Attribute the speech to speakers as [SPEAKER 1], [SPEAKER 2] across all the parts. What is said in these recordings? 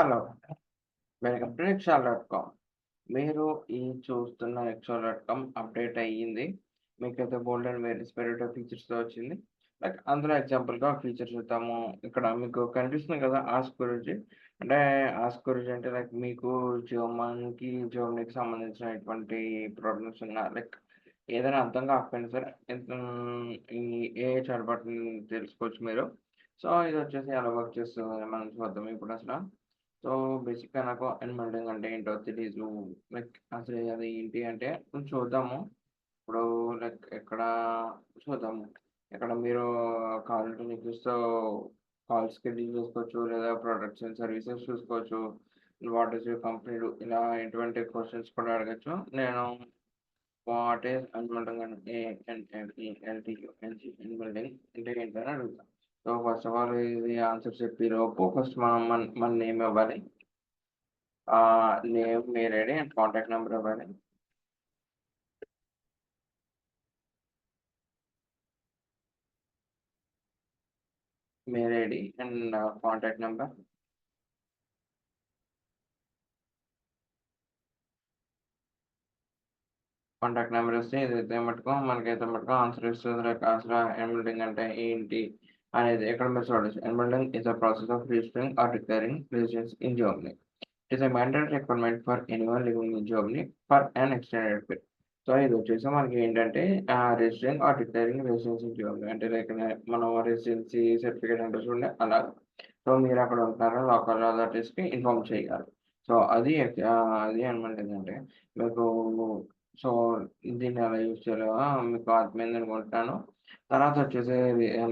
[SPEAKER 1] Hello. Welcome to Excel dot com. మీరు ఈ చూస్తున్న ఎక్సెల్ డాట్ కామ్ అప్డేట్ అయ్యింది. మీకైతే bold and various variety of ఫీచర్స్‌తో వచ్చింది. లైక్ అందులో ఎగ్జాంపుల్‌గా ఫీచర్స్ చూద్దాము. ఇక్కడ మీకు కనిపిస్తుంది కదా! ఆస్క్ గురించి. అంటే ఆస్క్ గురించి అంటే లైక్ మీకు జర్మన్‌కి, జర్మనీకి సంబంధించినటువంటి ప్రాబ్లమ్స్ ఉన్నా లైక్ ఏదైనా అర్థం కాకపోయినా సరే ఈ ఏఐ చాట్‌బాట్‌ని తెలుసుకోవచ్చు మీరు. సో, ఇది వచ్చేసి ఎలా వర్క్ చేస్తుంది మనం చూద్దాం అసలు సో, బేసిక్‌గా నాకు ఎన్‌మెల్డింగ్ అంటే ఏంటో తెలీదు. లైక్ అసలు అది ఏంటి అంటే చూద్దాము. ఇప్పుడు లైక్ ఎక్కడ చూద్దాము. ఇక్కడ మీరు కావాలంటే చూస్తూ కాల్స్ షెడ్యూల్ చేసుకోవచ్చు. లేదా ప్రొడక్ట్స్ అండ్ సర్వీసెస్ చూసుకోవచ్చు. వాట్ ఈస్ యూర్ కంపెనీలు ఇలా ఎటువంటి క్వశ్చన్స్ కూడా అడగొచ్చు. నేను వాట్ ఈస్ ఎన్‌మెల్డింగ్ అంటే ఏఎన్‌ఎంఈఎల్‌టీయూఎన్‌జీ ఎన్‌మెల్డింగ్ అంటే ఏంటని అడుగుతా. సో, ఫస్ట్ ఆఫ్ ఆల్ ఇది ఆన్సర్ చెప్పేలోపు ఫస్ట్ మనం మన మన నేమ్ ఇవ్వాలి. నేమ్, మీరు ఐడి అండ్ కాంటాక్ట్ నెంబర్ ఇవ్వాలి. మీరు ID and contact number contact number వస్తే ఇదైతే మటుకు మనకైతే మటుకు ఆన్సర్ ఇస్తుంది. ఆన్సర్ అసలు అంటే ఏంటి అనేది ఇక్కడ మీరు చూడొచ్చు. ఎన్‌మెల్డింగ్ is a process of registering or declaring residence in Germany. It is a mandatory requirement for anyone living in Germany for an extended period. So, ఇది వచ్చేసి మనకి ఏంటంటే ఆహ్, registering or declaring residence in Germany. అంటే like మనం residency certificate అంటే చూడండి అలాగా. సో, మీరు అక్కడ ఉంటారో లోకల్ అథారిటీస్‌కి ఇన్ఫార్మ్ చేయాలి. సో, అది అది అనమాట అంటే. మీకు సో, దీన్ని ఎలా యూజ్ చేయాలో మీకు అర్థమైంది అనుకుంటున్నాను. తర్వాత వచ్చేసి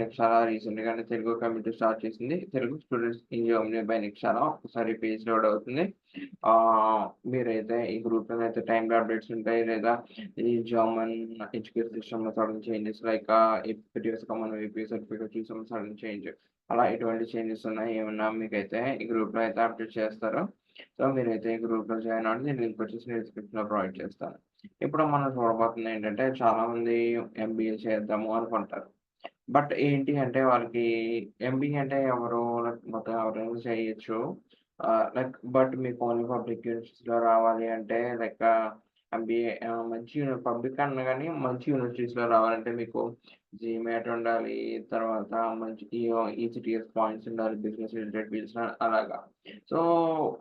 [SPEAKER 1] నిక్షార రీసెంట్గా తెలుగు కమిటీ స్టార్ట్ చేసింది. Telugu students in Germany by Nikshara. ఒకసారి పేజ్ లోడ్ అవుతుంది. మీరైతే ఈ గ్రూప్లో అయితే టైంలో అప్డేట్స్ ఉంటాయి. లేదా ఈ జర్మన్ ఎడ్యుకేషన్ సిస్టమ్‌లో సడన్ చేంజెస్ లైక్ ఆహ్, ప్రీవియస్‌గా మనం ఏపీ సర్టిఫికేట్ చూసాం సడన్ చేంజ్. అలా ఎటువంటి చేంజెస్ ఉన్నాయి ఏమన్నా మీకైతే ఈ గ్రూప్‌లో అయితే అప్డేట్ చేస్తారు. సో, మీరైతే ఈ గ్రూప్‌లో జాయిన్ అవ్వండి. నేను లింక్ వచ్చేసి నేను డిస్క్రిప్షన్‌లో ప్రొవైడ్ చేస్తాను. ఇప్పుడు మనం చూడబోతుంది ఏంటంటే చాలామంది ఎంబీఏ చేద్దాము అనుకుంటారు. బట్ ఏంటి అంటే వాళ్ళకి ఎంబీఏ అంటే ఎవరు మొత్తం ఎవరైనా చేయొచ్చు. లైక్ బట్ మీకు ఓన్లీ పబ్లిక్ యూనివర్సిటీలో రావాలి అంటే లైక్ మంచి యూనివర్ పబ్లిక్ అన్న కానీ మంచి యూనివర్సిటీస్‌లో రావాలంటే మీకు జీమేట్ ఉండాలి. తర్వాత మంచి ఈఓ పాయింట్స్ ఉండాలి. బిజినెస్ రిలేటెడ్ ఫీల్డ్స్ అలాగా. So,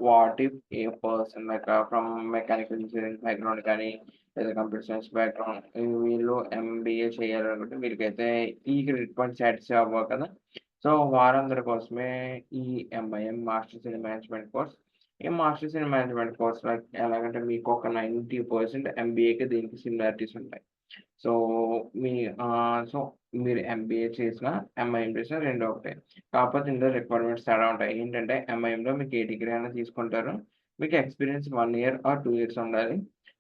[SPEAKER 1] what if a person like from mechanical engineering background కానీ లేదా కంప్యూటర్ సైన్స్ బ్యాక్‌గ్రౌండ్ వీళ్ళు ఎంబీఏ చేయాలనుకుంటే వీళ్ళకైతే ఈ క్రెడిట్ పాయింట్స్ సాటిస్ఫై అవ్వవు కదా! సో, వారందరి కోసమే ఈ MIM masters in management course. ఈ masters in management course like ఎలాగంటే మీకు ఒక 90% ఎంబీఏకి దీనికి సిమిలారిటీస్ ఉంటాయి. సో, మీ సో, మీరు ఎంబీఏ చేసిన ఎంఐఎం చేసిన రెండు ఒకటే. కాకపోతే ఇందులో రిక్వైర్మెంట్స్ తేడా ఉంటాయి. ఏంటంటే ఎంఐఎంలో మీకు ఏ డిగ్రీ అయినా తీసుకుంటారు. మీకు experience one year or two years ఉండాలి.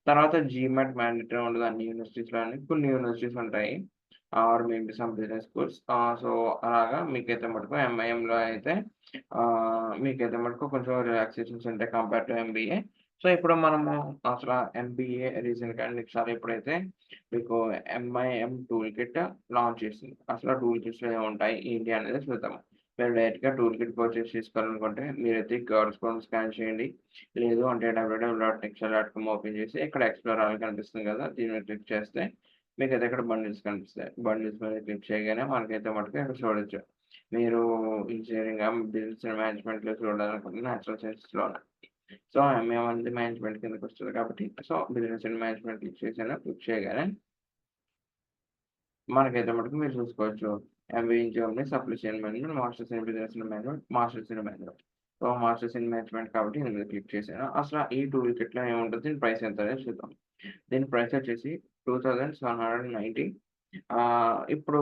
[SPEAKER 1] తర్వాత జీమెట్ మ్యాండేటరీ ఉండదు అన్ని యూనివర్సిటీస్‌లోని. కొన్ని యూనివర్సిటీస్ ఉంటాయి. Or maybe some business schools. So, అలాగా మీకైతే మటుకు ఎంఐఎంలో అయితే మీకైతే మటుకు కొంచెం రిలాక్సేషన్స్ ఉంటాయి కంపేర్ టు ఎంబీఏ. సో, ఇప్పుడు మనము అసలు ఎంబీఏ రీసెంట్‌గా ఒకసారి ఎప్పుడైతే మీకు ఎంఐఎం టూల్ కిట్ లాంచ్ చేసింది. అసలు టూల్ టూల్ కిట్స్‌లో ఉంటాయి ఏంటి అనేది చూద్దాము. మీరు డైరెక్ట్‌గా టూల్ కిట్ పర్చేస్ చేసుకోవాలనుకుంటే మీరైతే క్యూఆర్ కోడ్ స్కాన్ చేయండి. లేదు అంటే www.niksha.com ఓపెన్ చేసి ఇక్కడ ఎక్స్‌ప్లోర్ ఆల్ కనిపిస్తుంది కదా! దీని మీద క్లిక్ చేస్తే మీకైతే ఇక్కడ బండిల్స్ కనిపిస్తాయి. బండిల్స్ మీద క్లిక్ చేయగానే మనకైతే మటుకు ఇక్కడ చూడొచ్చు. మీరు ఇంజనీరింగ్ బిజినెస్ మేనేజ్మెంట్‌లో చూడాలనుకుంటే నేచురల్ సైన్సెస్‌లోనే. సో, ఎంఏ అనేది మేనేజ్మెంట్ కిందకి వస్తుంది కాబట్టి so, business and management click చేసినా క్లిక్ చేయగానే మనకైతే మటుకు మీరు చూసుకోవచ్చు. MBA in supply chain management, masters in business and management, masters in management. So, masters in management కాబట్టి నేను క్లిక్ చేశాను. అసలు ఈ టూల్ కిట్‌లో ఏముంటుంది దీని ప్రైస్ ఎంత అనేది చూద్దాం. దీని ప్రైస్ వచ్చేసి two thousand seven hundred ninety ఇప్పుడు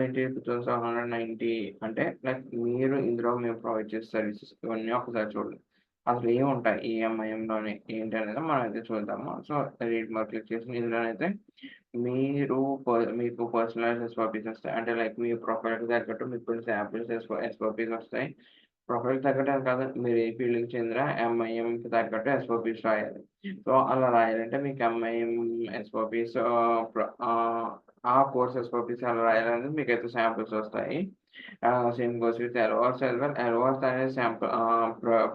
[SPEAKER 1] ఏంటి 2790 అంటే లైక్ మీరు ఇందులో మేము ప్రొవైడ్ చేసే సర్వీసెస్ ఇవన్నీ ఒకసారి చూడండి. అసలు ఏముంటాయి ఈఎంఐఎంలోనే ఏంటి అనేది మనం అయితే చూద్దాము. సో, రీడ్ మార్క్ క్లిక్ చేసి ఇందులోనైతే మీరు మీకు పర్సనలైజ్ ఎస్ఓపీస్ వస్తాయి. అంటే లైక్ మీ ప్రొఫైల్‌కి తగ్గట్టు మీకు కొన్ని శాంపుల్స్ ఎస్ఓ ఎస్ఓపీస్ వస్తాయి. ప్రొఫైల్ తగ్గట్టు అని కాదు. మీరు ఏ ఫీల్డ్‌కి చెందిన ఎంఐఎంకి తగ్గట్టు ఎస్ఓపీస్ రాయాలి. సో, అలా రాయాలంటే మీకు ఎంఐఎం ఎస్ఓపీస్ ఆ కోర్స్ ఎస్ఓపిస్ రాయాలంటే మీకు అయితే శాంపిల్స్ వస్తాయి. Same goes with LORs LOR well. అనేది శాంపుల్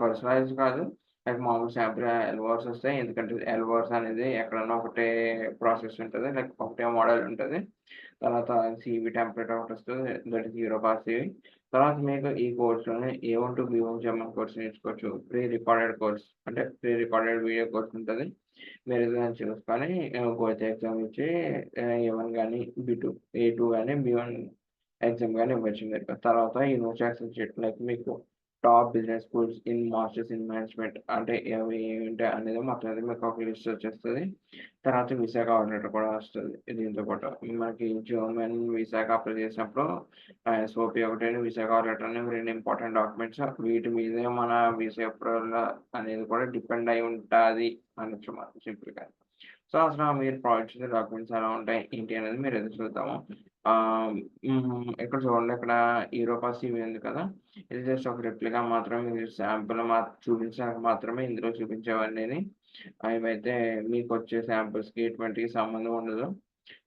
[SPEAKER 1] పర్సనలైజ్ కాదు. లైక్ మామూలు శాంపుల్ ఎల్వర్స్ వస్తాయి. ఎందుకంటే ఎల్వర్స్ అనేది ఎక్కడన్నా ఒకటే ప్రాసెస్ ఉంటుంది. లైక్ ఒకటే మోడల్ ఉంటుంది. తర్వాత సివి టెంప్లెట్ ఒకటి వస్తుంది. దట్ ఈస్ జీరో సివి తర్వాత మీకు ఈ కోర్సులోనే A one to B one German course నేర్చుకోవచ్చు? Pre recorded course. అంటే ప్రీ రికార్డెడ్ వీడియో కోర్స్ ఉంటుంది. మీరు ఏదైనా చూసుకొని కోర్స్ ఎగ్జామ్ ఇచ్చి ఏ వన్ కానీ బి టూ ఏ టూ కానీ బి వన్ ఎగ్జామ్ కానీ ఇవ్వచ్చు మీరు. తర్వాత యూనివర్సిటీ లైక్ మీకు top business schools in masters in management అంటే అవి ఏంటి అనేది మొత్తం అనేది మీకు ఒక లిస్ట్ వచ్చేస్తుంది. తర్వాత విశాఖ ఆర్డినేటర్ కూడా వస్తుంది దీంతో పాటు. మనకి జర్మన్ విశాఖ అప్లై చేసినప్పుడు ఎస్ఓపి ఒకటి విశాఖ ఆర్డినేటర్ అనేవి రెండు ఇంపార్టెంట్ డాక్యుమెంట్స్ వీటి మీదే మన వీసా అప్రూవల్ అనేది కూడా డిపెండ్ అయి ఉంటుంది అనొచ్చు మనం సింపుల్గా. సో అసలు మీరు ప్రొవైడ్ చేసే డాక్యుమెంట్స్ ఎలా ఉంటాయి ఏంటి అనేది మీరు ఎదురు చూద్దాము. ఇక్కడ చూడండి ఇక్కడ యూరోపా సివి ఉంది కదా. ఇది జస్ట్ ఒక రెప్లికా మాత్రమే ఇది శాంపుల్ మా చూపించడానికి మాత్రమే ఇందులో చూపించేవన్నీ అయితే మీకు వచ్చే శాంపుల్స్కి ఎటువంటి సంబంధం ఉండదు.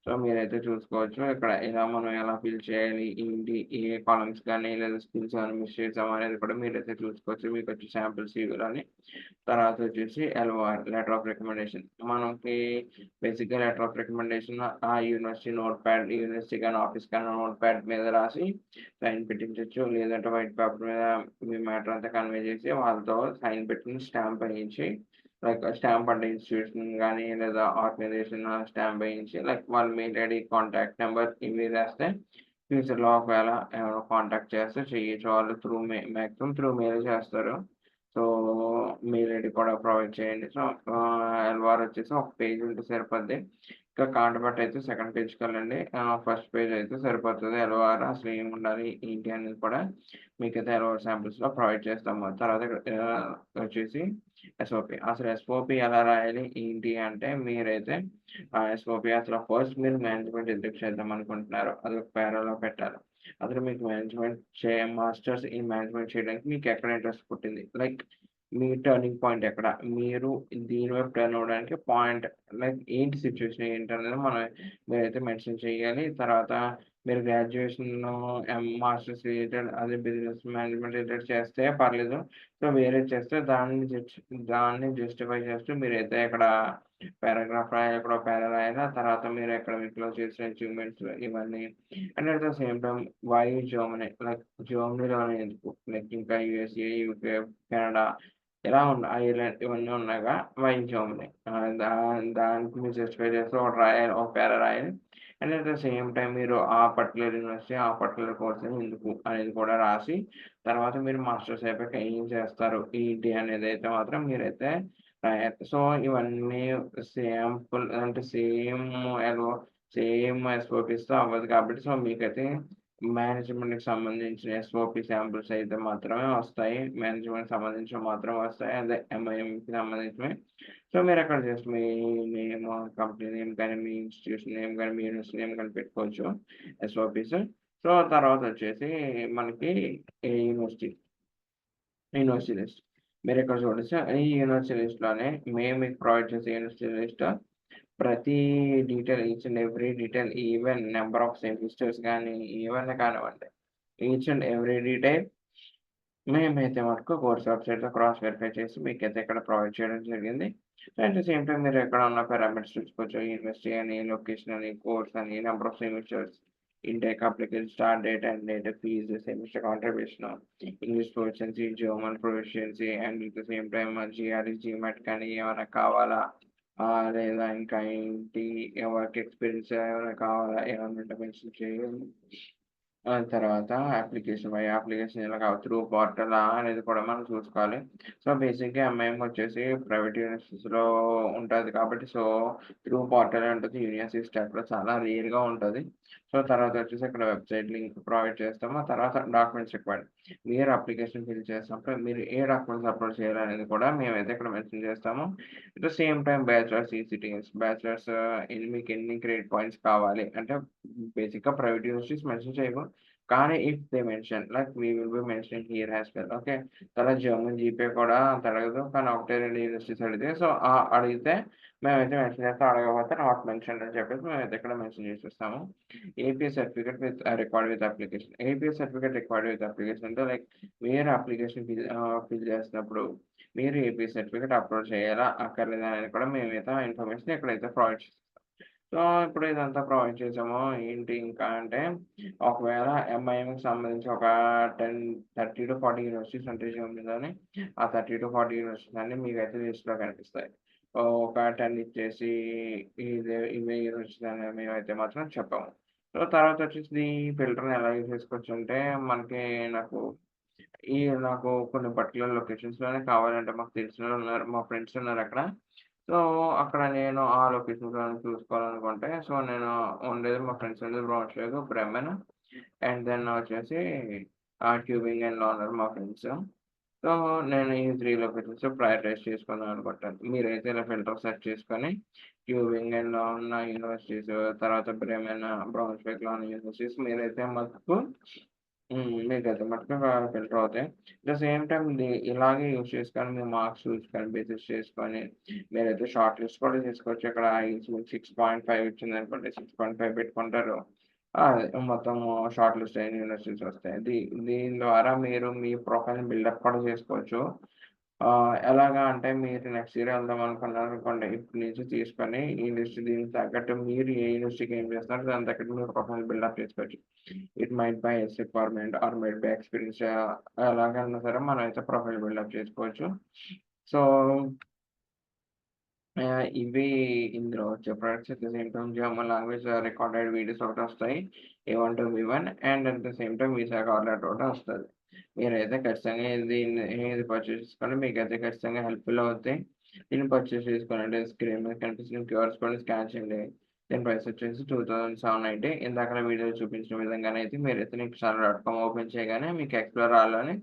[SPEAKER 1] సో మీరైతే చూసుకోవచ్చు. ఇక్కడ ఎలా మనం ఎలా ఫిల్ చేయాలి ఏంటి ఏ కాలమ్స్ కానీ లేదా స్కిల్స్ కానీ మిస్ చేసాం అనేది కూడా మీరైతే చూసుకోవచ్చు. మీకు వచ్చి శాంపుల్స్ ఇవ్వాలని తర్వాత వచ్చేసి ఎల్ఓఆర్ లెటర్ ఆఫ్ రికమెండేషన్ మనకి బేసిక్గా లెటర్ ఆఫ్ రికమెండేషన్ ఆ యూనివర్సిటీ నోట్ ప్యాడ్ యూనివర్సిటీ కానీ ఆఫీస్ కానీ నోట్ ప్యాడ్ మీద రాసి సైన్ పెట్టించవచ్చు లేదంటే వైట్ పేపర్ మీద మీ మ్యాటర్ అంతా కన్వే చేసి వాళ్ళతో సైన్ పెట్టుకుని స్టాంప్ వేయించి లైక్ స్టాంప్ అంటే ఇన్స్టిట్యూషన్ కానీ లేదా ఆర్గనైజేషన్ స్టాంప్ వేయించి లైక్ వాళ్ళ మెయిల్ ఐడి కాంటాక్ట్ నెంబర్ ఇవి రాస్తే ఫ్యూచర్లో ఒకవేళ ఎవరైనా కాంటాక్ట్ చేస్తే చేయొచ్చు. వాళ్ళు through may maximum through mail చేస్తారు. సో మెయిల్ ఐడి కూడా ప్రొవైడ్ చేయండి. సో ఎల్వార్ వచ్చేసి ఒక పేజ్ ఉంటే సరిపోద్ది. ఇంకా కాంటబట్ అయితే సెకండ్ పేజ్కి వెళ్ళండి ఫస్ట్ పేజ్ అయితే సరిపోతుంది. ఎల్వార్ అసలు ఏమి ఉండాలి ఏంటి అనేది కూడా మీకైతే ఎల్వార్ శాంపిల్స్లో ప్రొవైడ్ చేస్తాము. తర్వాత వచ్చేసి ఎస్ఓపి అసలు ఎస్ఓపి ఎలా రాయాలి? ఏంటి అంటే మీరైతే ఎస్ఓపి అసలు ఫస్ట్ మీరు మేనేజ్మెంట్ ఎందుకు చేద్దాం అనుకుంటున్నారు అది ఒక పేరాలో పెట్టాలి. అసలు మీకు మేనేజ్మెంట్ చే మాస్టర్స్ ఈ మేనేజ్మెంట్ చేయడానికి మీకు ఎక్కడ ఇంట్రెస్ట్ పుట్టింది? లైక్ మీ టర్నింగ్ పాయింట్ ఎక్కడ? మీరు దీని వైపు టర్న్ అవ్వడానికి పాయింట్ లైక్ ఏంటి సిచ్యువేషన్ ఏంటి అనేది మనం మీరైతే మెన్షన్ చేయాలి. తర్వాత మీరు గ్రాడ్యుయేషన్ మాస్టర్స్ రిలేటెడ్ అదే బిజినెస్ మేనేజ్మెంట్ రిలేటెడ్ చేస్తే పర్లేదు. సో వేరే చేస్తే దాన్ని దాన్ని జస్టిఫై చేస్తూ మీరైతే ఇక్కడ పారాగ్రాఫ్ రాయాలి ఇక్కడ పేరా రాయాలి ఆ తర్వాత మీరు ఎక్కడ లో చేసిన అచీవ్మెంట్స్ ఇవన్నీ. And at the same time why Germany like జర్మనీలోనే ఎందుకు? లైక్ ఇంకా యూఎస్ఏ యూకే కెనడా ఇలా ఉన్నాయి ఐర్లాండ్ ఇవన్నీ ఉన్నాయిగా వై జర్మనీ దా- దానికి మీరు జస్టిఫై చేస్తే ఒక రాయాలి ఒక పేరా రాయాలి. And at the same time మీరు ఆ పర్టికులర్ యూనివర్సిటీ ఆ పర్టికులర్ కోర్స్ ఎందుకు అనేది కూడా రాసి తర్వాత మీరు మాస్టర్స్ అయిపోయాక ఏం చేస్తారు? ఏంటి అనేది అయితే మాత్రం మీరైతే రాయాలి. సో ఇవన్నీ సేంపుల్ అంటే సేమ్ ఎల్ఓ సేమ్ ఎస్ఓపిస్తో అవ్వదు కాబట్టి సో మీకైతే మేనేజ్మెంట్కి సంబంధించిన ఎస్ఓపి శాంపుల్స్ అయితే మాత్రమే వస్తాయి. మేనేజ్మెంట్ సంబంధించిన మాత్రమే వస్తాయి. అదే ఎంఐఎంకి సంబంధించినవి సో మీరు అక్కడ జస్ట్ మీ నేమ్ కంపెనీ నేమ్ కానీ మీ ఇన్స్టిట్యూషన్ నేమ్ కానీ మీ యూనివర్సిటీ నేమ్ కానీ పెట్టుకోవచ్చు ఎస్ఓపిస్ సో తర్వాత వచ్చేసి మనకి ఏ యూనివర్సిటీ? University list. మీరు ఇక్కడ చూడొచ్చు ఈ యూనివర్సిటీ లిస్ట్లోనే మేము మీకు ప్రొవైడ్ చేసే యూనివర్సిటీ లిస్ట్ ప్రతి detail each and every detail even number of semesters కానీ ఈవెన్ కానివ్వండి. ఈచ్ అండ్ ఎవ్రీ డీటెయిల్ మేమైతే మటుకు కోర్స్ వెబ్సైట్లో క్రాస్ వెరిఫై చేసి మీకైతే ఇక్కడ ప్రొవైడ్ చేయడం జరిగింది. అట్ ద సేమ్ టైం మీరు ఎక్కడ ఉన్న పారామీటర్స్ చూసుకోవచ్చు యూనివర్సిటీ అని లొకేషన్ అని కోర్స్ అని number of semesters intake application start date and date fee semester contribution English proficiency German proficiency and it the same time GRE GMAT కానీ ఏమైనా కావాలా? లేదా ఇంకా ఏంటి? వర్క్ ఎక్స్పీరియన్స్ ఏమైనా కావాలా? ఏమైనా ఉంటే మెన్షన్ చేయాలి ఆ తర్వాత అప్లికేషన్ బై అప్లికేషన్ ఇలా త్రూ పోర్టల్ అనేది కూడా మనం చూసుకోవాలి. సో బేసిక్గా ఎంఐఎం వచ్చేసి ప్రైవేట్ యూనివర్సిటీస్లో ఉంటుంది కాబట్టి సో త్రూ పోర్టల్ ఉంటుంది యూనివర్సిటీ అక్కడ చాలా రేర్గా ఉంటుంది. సో తర్వాత వచ్చేసి ఇక్కడ వెబ్సైట్ లింక్ ప్రొవైడ్ చేస్తాము. తర్వాత డాక్యుమెంట్స్ రిక్వైర్డ్. మీరు అప్లికేషన్ ఫిల్ చేసినప్పుడు మీరు ఏ డాక్యుమెంట్స్ అప్లోడ్ చేయాలనేది కూడా మేమైతే ఇక్కడ మెన్షన్ చేస్తాము. At the same time bachelors ECTS bachelors మీకు ఎన్ని క్రెడిట్ పాయింట్స్ కావాలి అంటే బేసిక్గా ప్రైవేట్ యూనివర్సిటీస్ మెన్షన్ చేయవు కానీ if they mention like we will be mention here has well okay తర్వాత జర్మన్ జీపే కూడా తరగదు కానీ ఒకటే రెండు యూనివర్సిటీస్ అడిగితే సో అడిగితే మేమైతే మెన్షన్ చేస్తాం అడగకపోతే నాట్ మెన్షన్ అని చెప్పేసి మేమైతే ఇక్కడ మెన్షన్ చేసేస్తాము. AP certificate with record with application AP certificate record with application అంటే లైక్ మీరు అప్లికేషన్ ఫిల్ ఫిల్ చేసినప్పుడు మీరు ఏపీ సర్టిఫికేట్ అప్లోడ్ చేయాలా అక్కర్లేదా అనేది కూడా మేమైతే ఇన్ఫర్మేషన్ ఇక్కడైతే ప్రొవైడ్ చేస్తాం సో ఇప్పుడు ఇదంతా ప్రొవైడ్ చేసాము. ఏంటి ఇంకా అంటే ఒకవేళ ఎంఐఎంకి సంబంధించి ఒక ten thirty to forty universities అంటే ఉంటుందని ఆ థర్టీ టు ఫార్టీ యూనివర్సిటీస్ అన్ని మీకు అయితే లిస్ట్లో కనిపిస్తాయి. ఒక టెన్ ఇచ్చేసి ఇదే ఇవే యూనివర్సిటీస్ అనేవి మేమైతే మాత్రం చెప్పాము. సో తర్వాత వచ్చేసి ఫిల్టర్ని ఎలా యూజ్ చేసుకోవచ్చు అంటే మనకి నాకు ఈ నాకు కొన్ని పర్టికులర్ లొకేషన్స్లోనే కావాలంటే మాకు తెలిసిన ఉన్నారు మా ఫ్రెండ్స్ ఉన్నారు అక్కడ. సో అక్కడ నేను ఆ లొకేషన్స్ చూసుకోవాలనుకుంటే సో నేను ఉండేది మా ఫ్రెండ్స్ ఉండేది బ్రాంచ్లేదు బ్రెమెన్ అండ్ దెన్ వచ్చేసి ట్యూబింగ్ అండ్ లానర్ మా ఫ్రెండ్స్. సో నేను ఈ త్రీ లొకేషన్స్ ప్రయారిటైజ్ చేసుకున్నాను అనుకుంటాను మీరైతే ఇలా ఫిల్టర్ సెట్ చేసుకొని ట్యూబింగ్ అండ్ ఉన్న యూనివర్సిటీస్ తర్వాత బ్రెమెన్లో ఉన్న యూనివర్సిటీస్ మీరైతే మీకు అయితే మటుకు ఫిల్టర్ అవుతాయి ద సేమ్ టైం ఇలాగే యూస్ చేసుకొని మీ మార్క్స్ చూసుకొని బేసిస్ చేసుకొని మీరైతే షార్ట్ లిస్ట్ కూడా చేసుకోవచ్చు ఇక్కడ సిక్స్ పాయింట్ ఫైవ్ ఇచ్చింది అనుకోండి సిక్స్ పాయింట్ ఫైవ్ పెట్టుకుంటారు. మొత్తం షార్ట్ లిస్ట్ అయిన యూనివర్సిటీస్ వస్తాయి. దీ దీని ద్వారా మీరు మీ ప్రొఫైల్ బిల్డప్ కూడా చేసుకోవచ్చు. ఎలాగా అంటే మీరు నెక్స్ట్ ఇయర్ వెళ్దాం అనుకున్నారు అనుకోండి ఇప్పటి నుంచి తీసుకొని ఈ దీనికి తగ్గట్టు మీరు ఏ యూనివర్సిటీకి ఏం చేస్తున్నారు దాని తగ్గట్టు మీరు ప్రొఫైల్ బిల్డప్ చేసుకోవచ్చు. It might be as requirement or might be experience ఎలాగైనా సరే మనం అయితే ప్రొఫైల్ బిల్డప్ చేసుకోవచ్చు. సో ఇవి ఇందులో వచ్చే products at the same time German language recorded videos ఒకటి వస్తాయి. A one two B one and at the same time visa కార్లెట్ ఒకటి వస్తుంది. మీరైతే ఖచ్చితంగా ఇది ఇది పర్చేస్ చేసుకోండి. మీకు అయితే ఖచ్చితంగా హెల్ప్ఫుల్ అవుతాయి. దీన్ని పర్చేస్ చేసుకోండి. స్క్రీన్ మీద కనిపిస్తున్న క్యూఆర్స్ కోడ్ స్కాన్ చేయండి. దీని ప్రైస్ వచ్చేసి టూ థౌసండ్ సెవెన్ అయితే ఇందాక వీడియో చూపించిన విధంగానే అయితే మీరైతే నీకు సార్ డాట్ కామ్ ఓపెన్ చేయగానే మీకు ఎక్స్ప్లోర్ రావాలని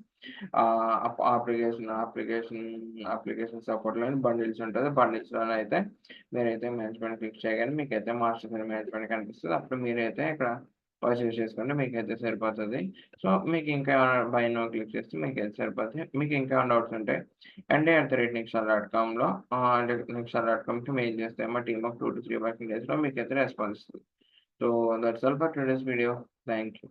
[SPEAKER 1] అప్లికేషన్ అప్లికేషన్ అప్లికేషన్ సపోర్ట్లో బండిల్స్ ఉంటుంది. బండిల్స్లోనే అయితే మీరైతే మేనేజ్మెంట్ క్లిక్ చేయగానే మీకు అయితే మాస్టర్ మేనేజ్మెంట్ కనిపిస్తుంది. అప్పుడు మీరైతే ఇక్కడ పర్చేస్ చేసుకుంటే మీకు అయితే సరిపోతుంది. సో మీకు ఇంకా బై నో క్లిక్ చేస్తే మీకు అయితే సరిపోతుంది. మీకు ఇంకా డౌట్స్ ఉంటాయి and at the rate next dot కామ్లో next dot కామ్కి మెయిల్ చేస్తే మా team of two to three working డేస్లో మీకు అయితే రెస్పాన్స్ ఇస్తుంది so that's all for today's video. Thank you